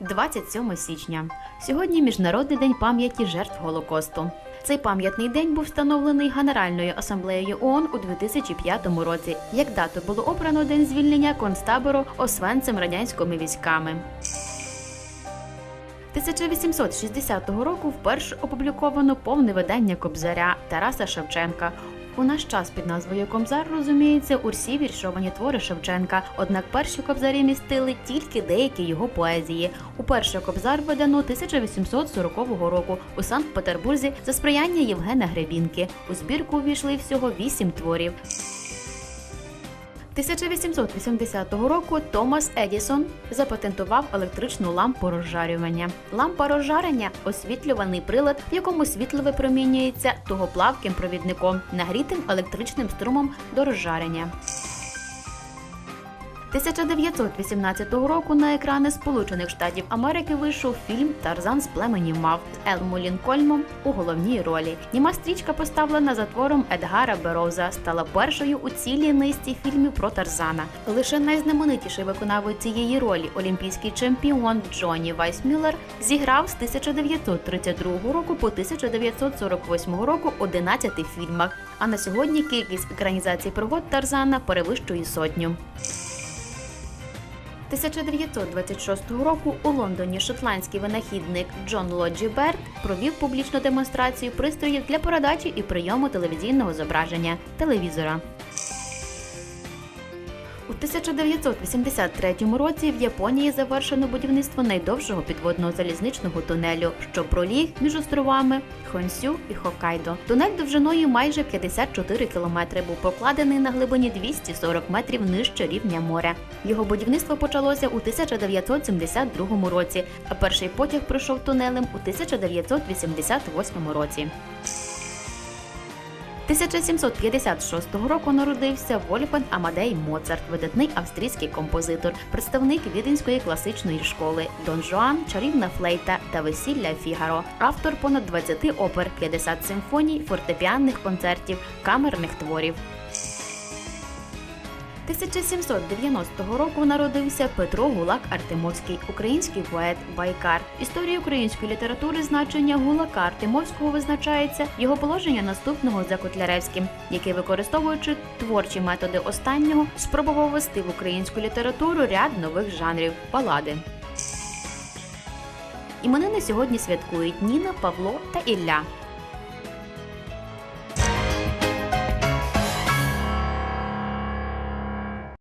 27 січня. Сьогодні Міжнародний день пам'яті жертв Голокосту. Цей пам'ятний день був встановлений Генеральною асамблеєю ООН у 2005 році. Як дату було обрано день звільнення концтабору Освенцем радянськими військами. 1860 року вперше опубліковано повне видання Кобзаря Тараса Шевченка. У наш час під назвою Кобзар розуміється усі віршовані твори Шевченка. Однак перші кобзарі містили тільки деякі його поезії. Уперше кобзар видано 1840 року у Санкт-Петербурзі за сприяння Євгена Гребінки. У збірку увійшли всього вісім творів. 1880 року Томас Едісон запатентував електричну лампу розжарювання. Лампа розжарення освітлюваний прилад, в якому світло випромінюється тугоплавким провідником, нагрітим електричним струмом до розжарення. 1918 року на екрани Сполучених Штатів Америки вийшов фільм Тарзан з племені мав з Елму Лінкольмом у головній ролі. Німа стрічка, поставлена за твором Едгара Бероза, стала першою у цілій низці фільмів про Тарзана. Лише найзнаменитіший виконавець цієї ролі, олімпійський чемпіон Джонні Вайсмюллер, зіграв з 1932 року по 1948 року 11 фільмах. А на сьогодні кількість екранізацій пригод Тарзана перевищує сотню. 1926 року у Лондоні шотландський винахідник Джон Лоджі Берт провів публічну демонстрацію пристроїв для передачі і прийому телевізійного зображення телевізора. У 1983 році в Японії завершено будівництво найдовшого підводного залізничного тунелю, що проліг між островами Хонсю і Хоккайдо. Тунель довжиною майже 54 кілометри був прокладений на глибині 240 метрів нижче рівня моря. Його будівництво почалося у 1972 році, а перший потяг пройшов тунелем у 1988 році. 1756 року народився Вольфен Амадей Моцарт, видатний австрійський композитор, представник віденської класичної школи Дон Жуан, Чарівна флейта та Весілля Фігаро, автор понад 20 опер, 50 симфоній, фортепіанних концертів, камерних творів. 1790 року народився Петро Гулак Артемовський, український поет, байкар. Історії української літератури значення Гулака Артемовського визначається його положення наступного за Котляревським, який, використовуючи творчі методи останнього, спробував ввести в українську літературу ряд нових жанрів балади. Іменини сьогодні святкують Ніна, Павло та Ілля.